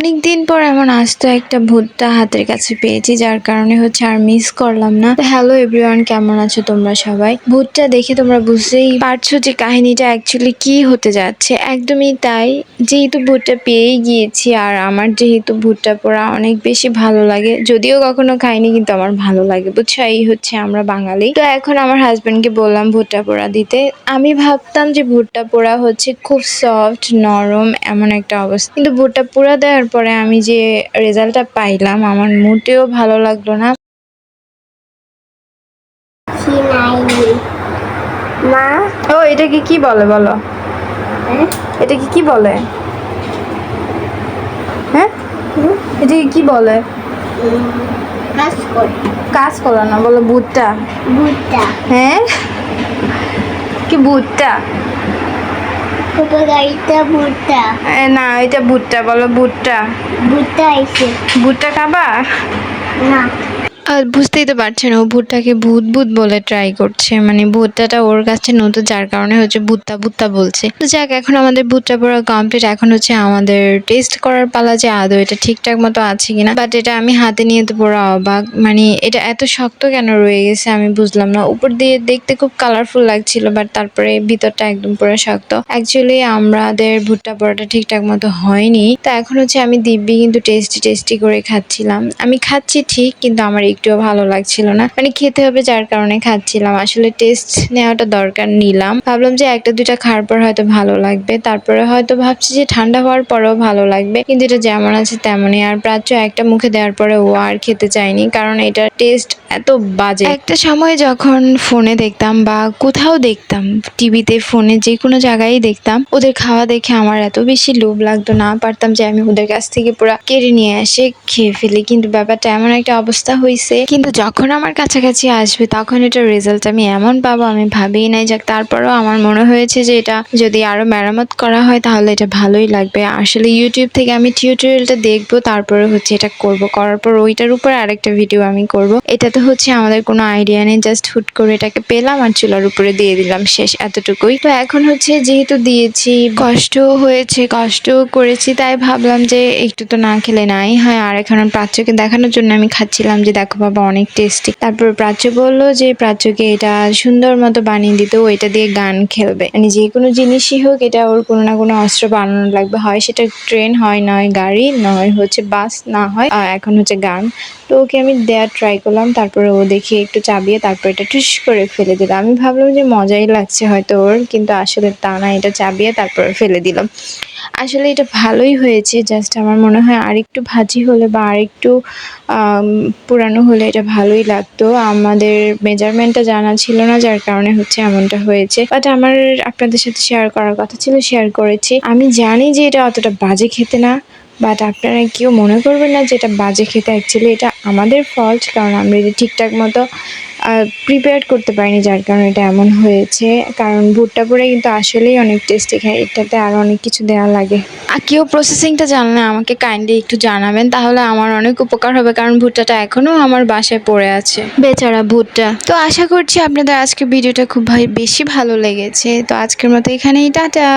অনেক দিন পর এমন আস্ত একটা ভুট্টা হাতের কাছে পেয়েছি, যার কারণে হচ্ছে আর মিস করলাম না। হ্যালো এভরিওয়ান কেমন আছো তোমরা সবাই? ভুট্টা দেখে তোমরা বুঝতেই পারছ যে কাহিনীটা অ্যাকচুয়ালি কি হতে যাচ্ছে। একদমই তাই, যেহেতু ভুট্টা পেয়েই গিয়েছি আর আমার যেহেতু ভুট্টা পোড়া অনেক বেশি ভালো লাগে, যদিও কখনো খাইনি, কিন্তু আমার ভালো লাগে, বুঝছ? এই হচ্ছে আমরা বাঙালি। তো এখন আমার হাজব্যান্ডকে বললাম ভুট্টা পোড়া দিতে। আমি ভাবতাম যে ভুট্টা পোড়া হচ্ছে খুব সফট নরম, এমন একটা অবস্থা। কিন্তু ভুট্টা পোড়া দেওয়ার পরে আমি যে রেজাল্টটা পাইলাম আমার মোটেও ভালো লাগল না। মা? ও এটাকে কি বলে বলো? হ্যাঁ? এটাকে কি বলে? হ্যাঁ? এটাকে কি বলে? কাজ করে না বলো ভুট্টা ভুট্টা হ্যাঁ? কি ভুট্টা এ, না এটা ভুট্টা বলো ভুট্টা। ভুট্টা খাবা? না। আর বুঝতেই তো পারছেন, ও ভুট্টাকে ভূত ভূত বলে ট্রাই করছে। মানে ভুট্টাটা ওর কাছে নতুন, যার কারণে হচ্ছে ভুট্টা ভুট্টা বলছে। তো যাক, এখন আমাদের ভুট্টা পড়া কমপ্লিট এখন হচ্ছে আমাদের টেস্ট করার পালা যে আদৌ এটা ঠিকঠাক মতো আছে কিনা। বাট এটা আমি হাতে নিয়ে তো পুরো অবাক মানে এটা এত শক্ত কেন রয়ে গেছে আমি বুঝলাম না। উপর দিয়ে দেখতে খুব কালারফুল লাগছিল বাট তারপরে ভিতরটা একদম পুরো শক্ত। অ্যাকচুয়ালি আমাদের ভুট্টা পরোটা ঠিকঠাক মতো হয়নি। তা এখন হচ্ছে আমি দিব্যি কিন্তু টেস্টি টেস্টি করে খাচ্ছিলাম। আমি খাচ্ছি ঠিক, কিন্তু আমার একটুও ভালো লাগছিল না। মানে খেতে হবে যার কারণে খাচ্ছিলাম। আসলে টেস্ট নেওয়াটা দরকার নিলাম। ভাবলাম যে একটা দুইটা খাওয়ার পর হয়তো ভালো লাগবে। তারপরে হয়তো ভাবছি যে ঠান্ডা হওয়ার পরেও ভালো লাগবে। কিন্তু এটা যেমন আছে তেমনই। আর প্রাচ্য একটা মুখে দেওয়ার পরে ও আর খেতে চায়নি। কারণ এটার টেস্ট এত বাজে। একটা সময় যখন ফোনে দেখতাম বা কোথাও দেখতাম টিভিতে ফোনে যে কোনো জায়গায় দেখতাম, ওদের খাওয়া দেখে আমার এত বেশি লোভ লাগতো। না পারতাম যে আমি ওদের কাছ থেকে পুরো কেড়ে নিয়ে এসে খেয়ে ফেলি। কিন্তু ব্যাপারটা এমন একটা অবস্থা হয়েছে কিন্তু যখন আমার কাছাকাছি আসবে, তখন এটার রেজাল্ট আমি এমন পাবো, আমি ভাবিই নাই। যাক, তারপরেও আমার মনে হয়েছে যে এটা যদি আরও মেরামত করা হয়, তাহলে এটা ভালোই লাগবে। আসলে ইউটিউব থেকে আমি টিউটোরিয়ালটা দেখব, তারপরে হচ্ছে এটা করব। করার পর ওইটার উপর আরেকটা ভিডিও আমি করব। এটা তো হচ্ছে আমাদের কোনো আইডিয়া নেই জাস্ট হুট করে এটাকে পেলাম আর চুলার উপরে দিয়ে দিলাম শেষ এতটুকুই। তো এখন হচ্ছে যেহেতু দিয়েছি কষ্ট হয়েছে কষ্ট করেছি, তাই ভাবলাম যে একটু তো না খেলে নাই। হয়, আর এখন প্রাচ্যকে দেখানোর জন্য আমি খাচ্ছিলাম যে দেখো বাবা অনেক টেস্টি তারপর প্রাচ্য বলল যে প্রাচ্যকে এটা সুন্দর মতো বানিয়ে দিতে, ও এটা দিয়ে গান খেলবে। মানে যে কোনো জিনিসই হোক, এটা ওর কোনো না কোনো অস্ত্র বানানো লাগবে। হয় সেটা ট্রেন হয় নয় গাড়ি, নয় হচ্ছে বাস না হয় এখন হচ্ছে গান। তো ওকে আমি দেওয়ার ট্রাই করলাম, তারপরে ও দেখি একটু চাবিয়ে তারপর এটা টুস করে ফেলে দিলাম আমি ভাবলাম যে মজাই লাগছে হয়তো ওর, কিন্তু আসলে তা না, এটা চাবিয়ে তারপরে ফেলে দিলাম। আসলে এটা ভালোই হয়েছে জাস্ট আমার মনে হয় আরেকটু ভাজি হলে বা আরেকটু পুরানো হলে এটা ভালোই লাগতো। আমাদের মেজারমেন্টটা জানা ছিল না, যার কারণে হচ্ছে এমনটা হয়েছে। বাট আমার আপনাদের সাথে শেয়ার করার কথা ছিল শেয়ার করেছি। আমি জানি যে এটা অতটা বাজে খেতে না বাট আপনারা কেউ মনে করবেন না যে এটা বাজে খেতে অ্যাকচুয়ালি এটা আমাদের ফল্ট কারণ আমরা এটা ঠিকঠাক মতো প্রিপেয়ার করতে পারিনি যার কারণে এটা এমন হয়েছে। কারণ ভুট্টা পরে কিন্তু আসলেই অনেক টেস্টি খায় এটাতে আরও অনেক কিছু দেওয়া লাগে। আর কেউ প্রসেসিংটা জানলে আমাকে কাইন্ডলি একটু জানাবেন তাহলে আমার অনেক উপকার হবে কারণ ভুট্টাটা এখনও আমার বাসায় পড়ে আছে। বেচারা ভুট্টা। তো আশা করছি আপনাদের আজকে ভিডিওটা খুব ভাই বেশি ভালো লেগেছে। তো আজকের মতো এখানেই টাটা!